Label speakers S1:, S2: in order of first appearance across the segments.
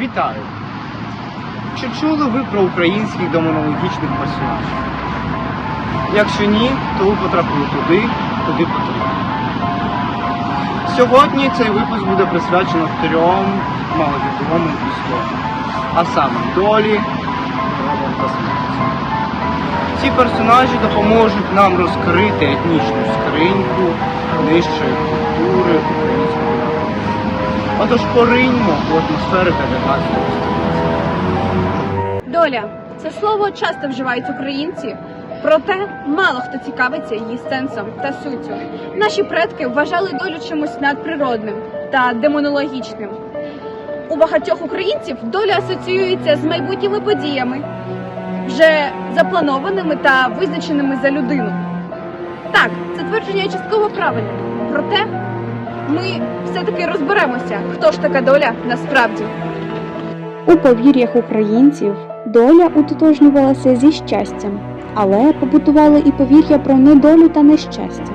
S1: Вітаю! Чи чули ви про українських демонологічних персонажів? Якщо ні, то ви потрапили туди, куди потрібно. Сьогодні цей випуск буде присвячено трьом маловідомим історіям, а саме долі, гробам та смерті. Ці персонажі допоможуть нам розкрити етнічну скриньку нижчої культури народу. Отож пориньмо в атмосферу 19 століття.
S2: Доля це слово часто вживають українці, проте мало хто цікавиться її сенсом та суттю. Наші предки вважали долю чимось надприродним та демонологічним. У багатьох українців доля асоціюється з майбутніми подіями, вже запланованими та визначеними за людину. Так, це твердження частково правильне, проте ми все-таки розберемося, хто ж така доля насправді.
S3: У повір'ях українців доля утотожнювалася зі щастям, але побутували і повір'я про недолю та нещастя.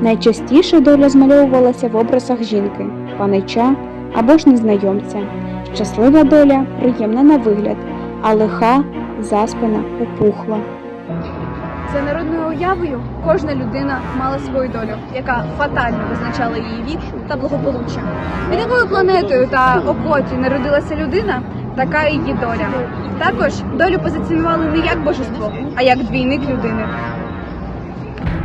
S3: Найчастіше доля змальовувалася в образах жінки, панича або ж незнайомця. Щаслива доля приємна на вигляд, а лиха заспана, опухла.
S2: За народною уявою кожна людина мала свою долю, яка фатально визначала її вік та благополуччя. Під якою планетою та окоті народилася людина, така і її доля. Також долю позиціонували не як божество, а як двійник людини.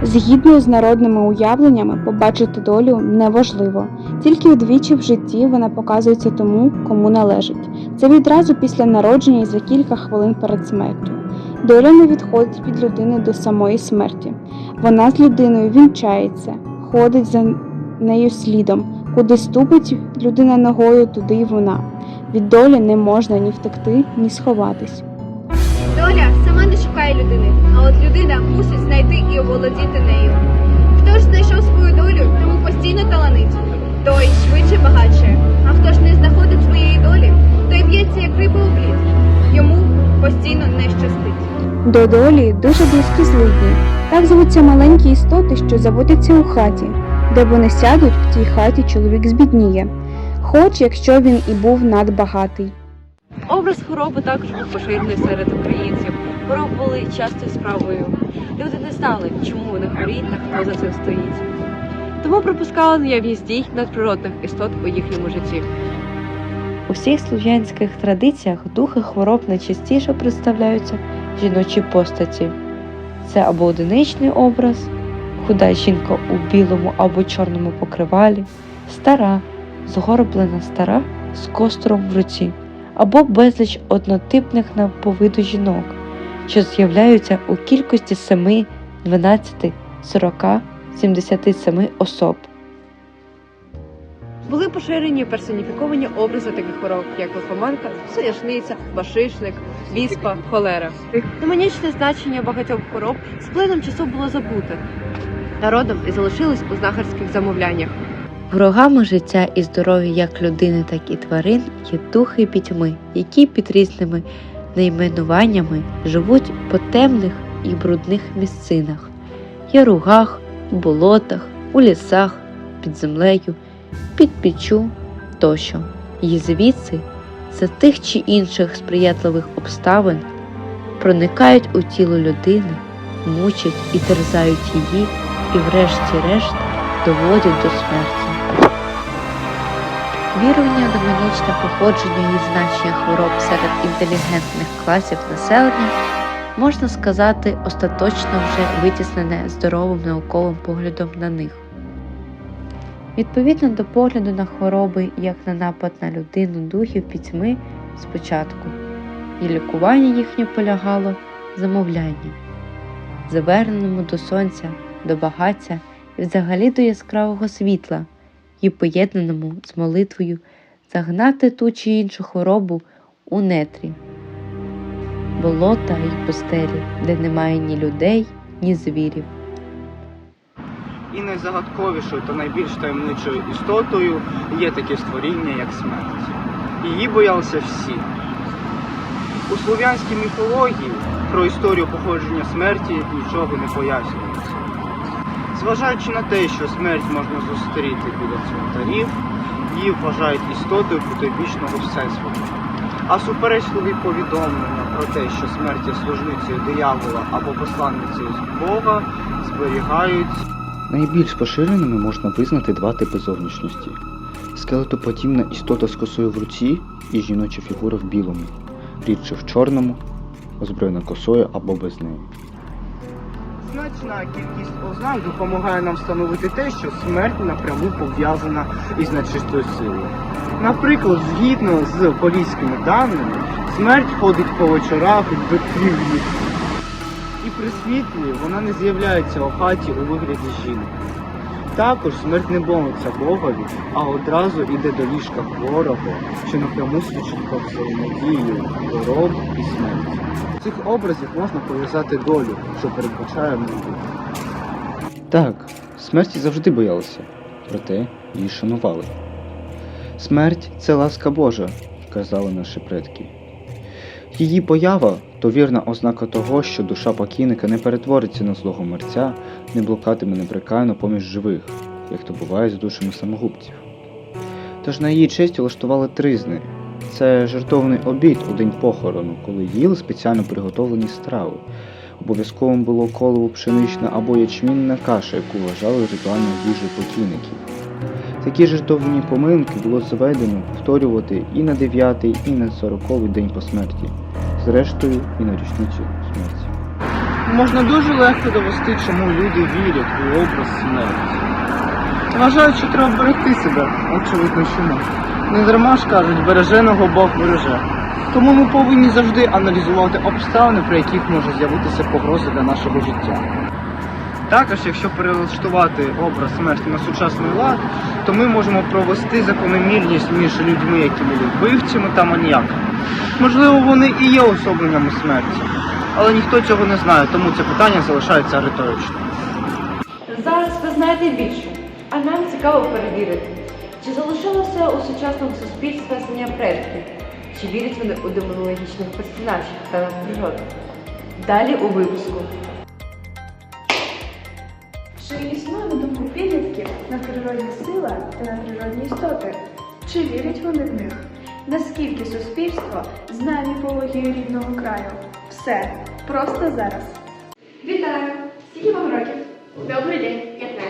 S3: Згідно з народними уявленнями, побачити долю неважливо. Тільки удвічі в житті вона показується тому, кому належить. Це відразу після народження і за кілька хвилин перед смертю. Доля не відходить від людини до самої смерті. Вона з людиною вінчається, ходить за нею слідом. Куди ступить людина ногою, туди й вона. Від долі не можна ні втекти, ні сховатись.
S2: Доля сама не шукає людини, а от людина мусить знайти і оволодіти нею. Хто ж знайшов свою долю, тому постійно таланить, той швидше багатше. А хто ж не знаходить своєї долі, той б'ється як риба у плід. Йому постійно не щастить.
S3: До долі дуже близькі злидні. Так звуться маленькі істоти, що заводяться у хаті. Де вони сядуть, в тій хаті чоловік збідніє, хоч якщо він і був надбагатий.
S4: Образ хвороби також був поширений серед українців. Хвороби були частою справою. Люди не знали, чому вони хворіють та хто за цим стоїть. Тому припускали наявність дій надприродних істот у їхньому житті.
S5: У всіх слов'янських традиціях духи хвороб найчастіше представляються в жіночій постаті. Це або одиничний образ, худа жінка у білому або чорному покривалі, стара, згорблена стара з костром в руці, або безліч однотипних на повиду жінок, що з'являються у кількості 7, 12, 40, 77 особ.
S4: Були поширені персоніфіковані образи таких хвороб, як лихоманка, соняшниця, башишник, віспа, холера. Демонічне значення багатьох хвороб з плином часу було забуте. Народом і залишились у знахарських замовляннях.
S5: Ворогами життя і здоров'я як людини, так і тварин є духи пітьми, які під різними найменуваннями живуть по темних і брудних місцинах, яругах, болотах, у лісах, під землею, під піччю тощо. І звідси, за тих чи інших сприятливих обставин, проникають у тіло людини, мучать і терзають її, і врешті-решт доводять до смерті. Вірування демонічне походження і значення хвороб серед інтелігентних класів населення можна сказати остаточно вже витіснене здоровим науковим поглядом на них. Відповідно до погляду на хвороби як на напад на людину духів пітьми спочатку, і лікування їхнє полягало в замовлянні, заверненому до сонця, до багаття і взагалі до яскравого світла і поєднаному з молитвою загнати ту чи іншу хворобу у нетрі, болота й пустелі, де немає ні людей, ні звірів.
S1: І найзагадковішою та найбільш таємничою істотою є таке створіння, як смерть. Її боялися всі. У слов'янській міфології про історію походження смерті нічого не пояснюється. Зважаючи на те, що смерть можна зустріти біля цвинтарів, її вважають істотою потойбічного всесвіту. А суперечливі повідомлення про те, що смерть є служницею диявола або посланницею Бога, зберігають
S6: Найбільш поширеними можна визнати два типи зовнішності: скелетоподібна істота з косою в руці і жіноча фігура в білому, рідше в чорному, озброєна косою або без неї.
S1: Значна кількість ознак допомагає нам встановити те, що смерть напряму пов'язана із нечистою силою. Наприклад, згідно з поліськими даними, смерть ходить по вечорах в при світлі вона не з'являється у хаті у вигляді жінки. Також смерть не бомиться Богові, а одразу йде до ліжка хворого, що напряму свідчить про взаємодію хвороб і смерті. В цих образів можна пов'язати долю, що передбачає майбутнє.
S6: Так, смерті завжди боялися, проте її шанували. Смерть це ласка Божа, казали наші предки. Її поява то вірна ознака того, що душа покійника не перетвориться на злого мерця, не блукатиме неприкаяно поміж живих, як то буває з душами самогубців. Тож на її честь улаштували тризни. Це жертовний обід у день похорону, коли їли спеціально приготовлені страви. Обов'язковим було колово пшенична або ячмінна каша, яку вважали ритуальною їжею покійників. Такі жертовні поминки було заведено повторювати і на 9, і на 40 день по смерті, зрештою і на річницю смерті.
S1: Можна дуже легко довести, чому люди вірять у образ смерті. Вважають, що треба берегти себе, очевидно, чому. Не дарма ж кажуть, береженого Бог береже. Тому ми повинні завжди аналізувати обставини, при яких може з'явитися погроза для нашого життя. Також, якщо перелаштувати образ смерті на сучасний лад, то ми можемо провести закономірність між людьми, які були вбивцями та маніяками. Можливо, вони і є особленнями смерті, але ніхто цього не знає, тому це питання залишається риторичним.
S4: Зараз ви знаєте більше, а нам цікаво перевірити, чи залишилося у сучасному суспільстві знання предків, чи вірять вони у демонологічних персонажів та надприроду. Далі у випуску.
S2: Чи існує на думку підлітків надприродні сила та надприродні істоти? Чи вірять вони в них? Наскільки суспільство знає міфологію рідного краю? Все просто зараз. Вітаю! Скільки вам років?
S7: Добрий день, 15.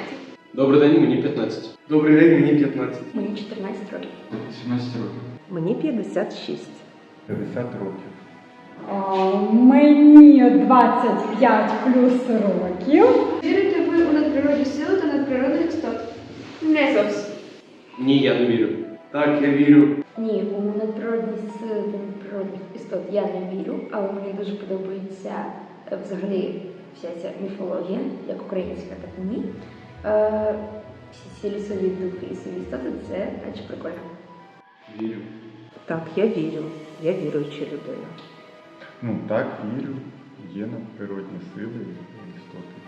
S8: Добрий день, мені 15.
S1: Добрий день, мені 15.
S7: Мені 14 років.
S8: 17 років.
S4: Мені 56.
S9: 50 років.
S10: Мені 25 плюс років.
S2: Вірите ви у надприродні сили та надприродних істот?
S7: Не зовсім.
S8: Ні, я не вірю. Так, я вірю.
S7: Ні, у надприродні сили та надприродних істот я не вірю, але мені дуже подобається е, взагалі вся ця міфологія, як українська, так і мені. Е, всі ці лісові духи і лісові істоти це наче прикольно.
S8: Вірю.
S4: Так, я вірю. Я віруюча людина.
S9: Ну так, вірю. Є надприродні сили і істоти.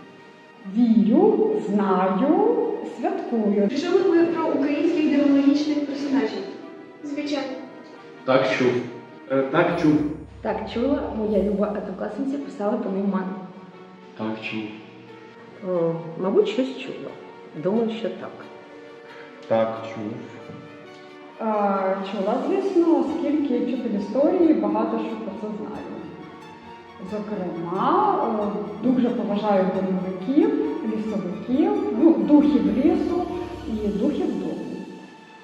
S10: Вірю, знаю, святкую.
S2: Чули ви про українських демонологічних персонажів?
S7: Звичайно.
S8: Так, чув. Е, так, чув.
S7: Так, чула, моя люба однокласниця писала по ним ман.
S8: Так, чув.
S4: О, мабуть, щось чула. Думаю, що так.
S9: Так, чув.
S10: Е, Чула, звісно, оскільки вчитель історії багато що про це знаю. Зокрема, е, дуже поважаю домовиків, лісовиків, ну, духів лісу і духів дому.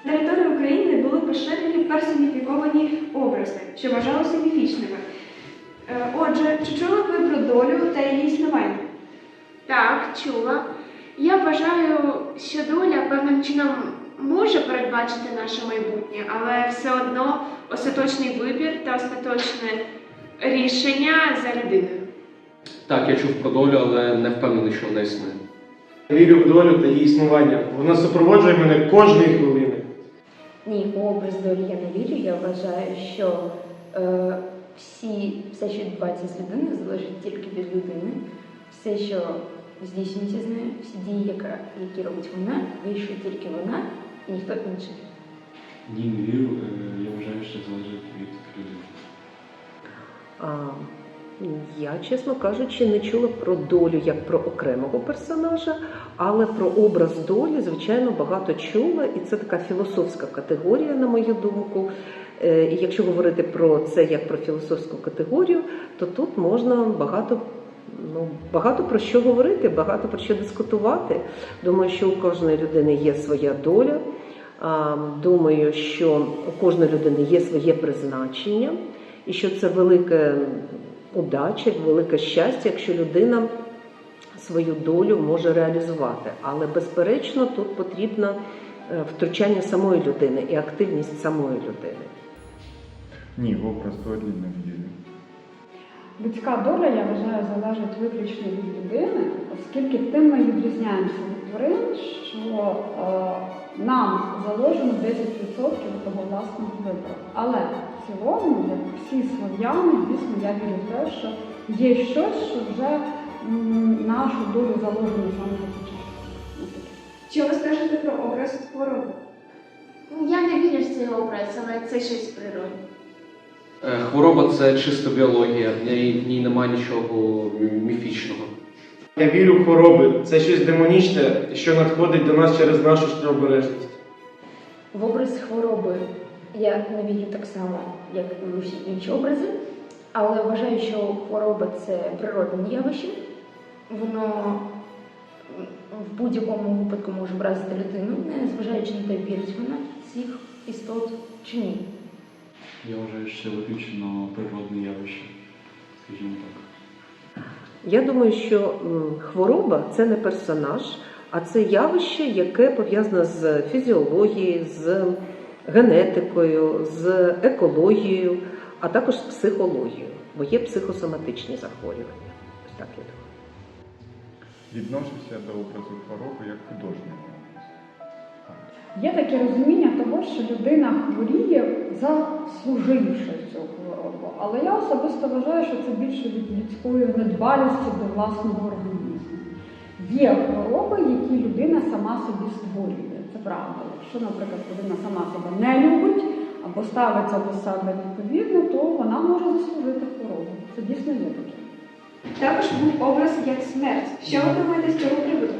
S2: На території України були поширені персоніфіковані образи, що вважалися міфічними. Е, Отже, чи чули ви про долю та її існування?
S11: Так, чула. Я вважаю, що доля певним чином може передбачити наше майбутнє, але все одно остаточний вибір та остаточне рішення за людиною.
S8: Так, я чув про долю, але не впевнений, що вона існує.
S12: Вірю в долю та її існування. Вона супроводжує мене кожної хвилини.
S7: Ні, у образ долі я не вірю. Я вважаю, що е, всі, все, що відбувається з людиною, залежить тільки від людини. Все, що здійснюється з нею, всі дії, яка, які робить вона, вирішує тільки вона і ніхто інший.
S8: Ні, не вірю. Я вважаю, що залежить від людини.
S13: Я, чесно кажучи, не чула про долю як про окремого персонажа, але про образ долі, звичайно, багато чула, і це така філософська категорія, на мою думку. Е, І якщо говорити про це як про філософську категорію, то тут можна багато. Ну, багато про що говорити, багато про що дискутувати. Думаю, що у кожної людини є своя доля. Думаю, що у кожної людини є своє призначення, і що це велика удача, велике щастя, якщо людина свою долю може реалізувати. Але безперечно, тут потрібно е, втручання самої людини і активність самої людини.
S9: Ні, в образ долі не вірю.
S10: Людська доля, я вважаю, залежить виключно від людини, оскільки тим ми відрізняємося від тварин, що е, нам заложено 10% того власного вибору. Але цілому, як всі слов'яни, дійсно я вірю в те, що є щось, що вже нашу долю заложено самого початку.
S11: Що ви скажете про образ хвороби? Я не вірю в цей образ, але це щось природне.
S8: Е, Хвороба це чисто біологія, в ній, в ній немає нічого міфічного.
S12: Я вірю в хвороби. Це щось демонічне, що надходить до нас через нашу ж необережність.
S7: В образ хвороби я не вірю так само, як і усі інші образи, але вважаю, що хвороба це природне явище. Воно в будь-якому випадку може вразити людину, не зважаючи на те, вірить вона в цих істот чи ні.
S14: Я вважаю, що це виключно природне явище, скажімо так.
S13: Я думаю, що хвороба це не персонаж, а це явище, яке пов'язане з фізіологією, з генетикою, з екологією, а також з психологією, бо є психосоматичні захворювання. Ось так я думаю.
S9: Відношуся до образу хвороби як художнього.
S10: Є таке розуміння того, що людина хворіє, заслуживши цю хворобу. Але я особисто вважаю, що це більше від людської недбалості до власного організму. Є хвороби, які людина сама собі створює. Це правда. Якщо, наприклад, людина сама себе не любить або ставиться до себе відповідно, то вона може заслужити хворобу. Це дійсно є таке.
S11: Також був образ як смерть. Що ви думаєте з цього приводу?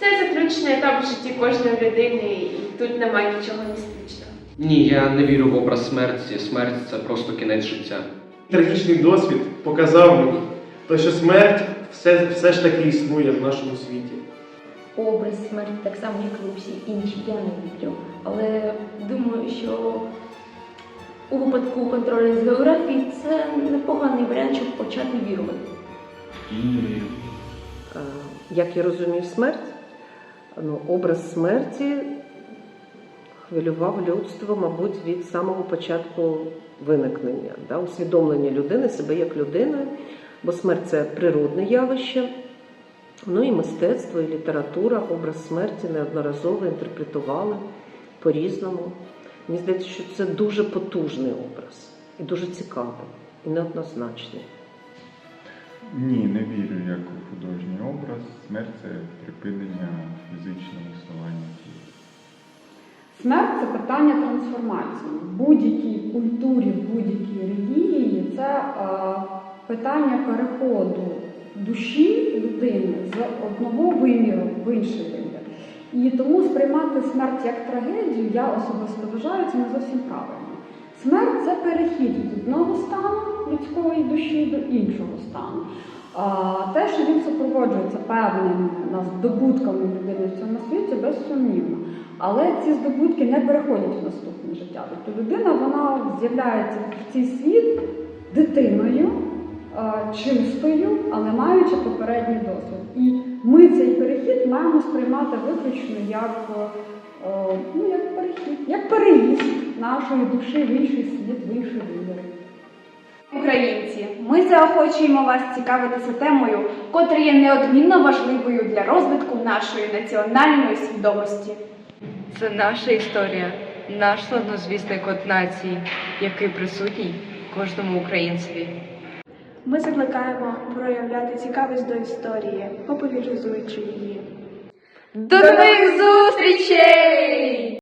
S11: Це заключний етап в житті кожної людини, і тут немає нічого містичного.
S8: Ні, я не вірю в образ смерті. Смерть це просто кінець життя.
S12: Трагічний досвід показав мені, то, що смерть все, все ж таки існує в нашому світі.
S7: Образ смерті так само, як і всі інші, я не вірю. Але думаю, що у випадку контролю з географії це непоганий варіант, щоб почати вірувати.
S13: Е, Як я розумію смерть, ну, образ смерті хвилював людство, мабуть, від самого початку виникнення, да, усвідомлення людини, себе як людини, бо смерть це природне явище. Ну і мистецтво, і література, образ смерті неодноразово інтерпретували по-різному. Мені здається, що це дуже потужний образ і дуже цікавий, і неоднозначний.
S9: Ні, не вірю як у художній образ. Смерть це припинення фізичного існування тіла.
S10: Смерть це питання трансформації. В будь-якій культурі, в будь-якій релігії це е, питання переходу душі людини з одного виміру в інший вимір. І тому сприймати смерть як трагедію, я особисто вважаю, це не зовсім правильно. Смерть це перехід від одного стану людської душі до іншого стану. Те, що він супроводжується певними здобутками людини в цьому світі, безсумнівно. Але ці здобутки не переходять в наступне життя. Тобто людина вона з'являється в цей світ дитиною, е, чистою, але маючи попередній досвід. І ми цей перехід маємо сприймати виключно як, е, ну, як перехід, як переїзд нашої душі в інший світ, в інший вимір.
S2: Українці, ми заохочуємо вас цікавитися темою, котра є неодмінно важливою для розвитку нашої національної свідомості.
S5: Це наша історія, наш славнозвісний код нації, який присутній кожному українцеві.
S2: Ми закликаємо проявляти цікавість до історії, популяризуючи її.
S5: До нових зустрічей!